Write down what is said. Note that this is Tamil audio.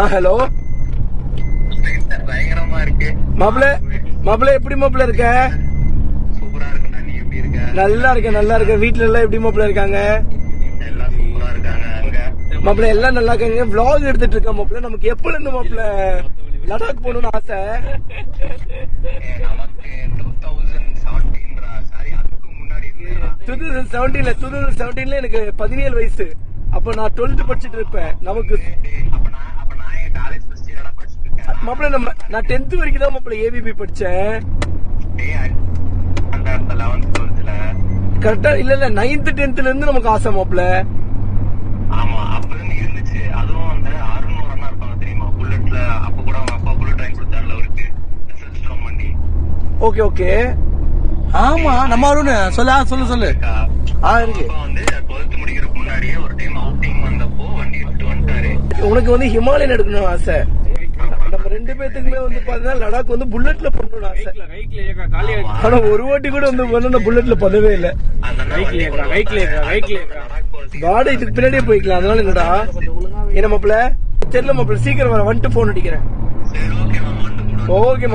ஆ ஹலோ பயங்கரமா இருக்கு. மாப்பிள்ள மாப்பிள்ள எப்படி மாப்பிள்ள இருக்க? சூப்பரா இருக்குண்ணா நீ எப்படி இருக்க? நல்லா இருக்கேன் நல்லா இருக்கேன் வீட்ல எல்லாம் எப்படி மாப்பிள்ள இருக்காங்க? எல்லாம் சூப்பரா இருக்காங்க மாப்பிள்ள எல்லாம் நல்லா இருக்காங்க. Vlog எடுத்துட்டு இருக்கேன் மாப்பிள்ள. நமக்கு எப்பல இருந்து மாப்பிள்ள? லடாக் போகணும்னு ஆசை. நமக்கு டூ தௌசண்ட் செவன்டீன்ரா சாரி அதுக்கு முன்னாடி இருந்தேன்? டூ தௌசண்ட் செவன்டீன்ல டூ தௌசண்ட் செவன்டீன்ல எனக்கு பதினேழு வயசு. அப்ப நான் டுவெல்த் படிச்சிட்டு இருப்பேன். நமக்கு அப்ப நான் அப்ப நான் என் காலேஜ் ஃபர்ஸ்ட் இயர் படிச்சுட்டு இருக்கேன் மாப்பிள்ள நம்ம நான் டென்த் வரைக்கும் தான் மாப்பிள்ள ஏபிபி படிச்சேன். கரெக்டா இல்ல இல்ல நைன்த் டென்த்ல இருந்து நமக்கு ஆசை மாப்பிள்ள ஆமா அப்ப இருந்து இருந்துச்சு. அதுவும் அந்த அருண் அண்ணா இருப்பாங்க தெரியுமா? புல்லட்ல அப்ப கூட அவங்க அப்பா புல்லட் வாங்கி கொடுத்தாருல அவருக்கு. ஸ்ட்ராங் ஓகே ஓகே ஆமா நம்ம அருண் சொல்லு சொல்லு சொல்லு? ஆ இருக்கு. வந்து டுவெல்த் முடிக்கிறதுக்கு முன்னாடியே ஒரு டைம் அவுட்டிங் வந்தப்போ வண்டி எடுத்துட்டு வந்துட்டாரு. உனக்கு வந்து ஹிமாலயன் எடுக்கணும்னு ஆசை. ரெண்டு பேத்துக்குமே வந்து பாத்தீங்கன்னா லடாக் வந்து புல்லட்ல பண்ணணும்னு ஆசை. ஆனா ஒரு வாட்டி கூட வந்து பண்ண புல்லட்ல பண்ணவே இல்ல. காடு இதுக்கு பின்னாடியே போய்க்கலாம். அதனால என்னடா? என்ன மாப்பிள்ள தெரியல மாப்பிள்ள சீக்கிரம் வர வந்துட்டு போன் அடிக்கிறேன். ஓகே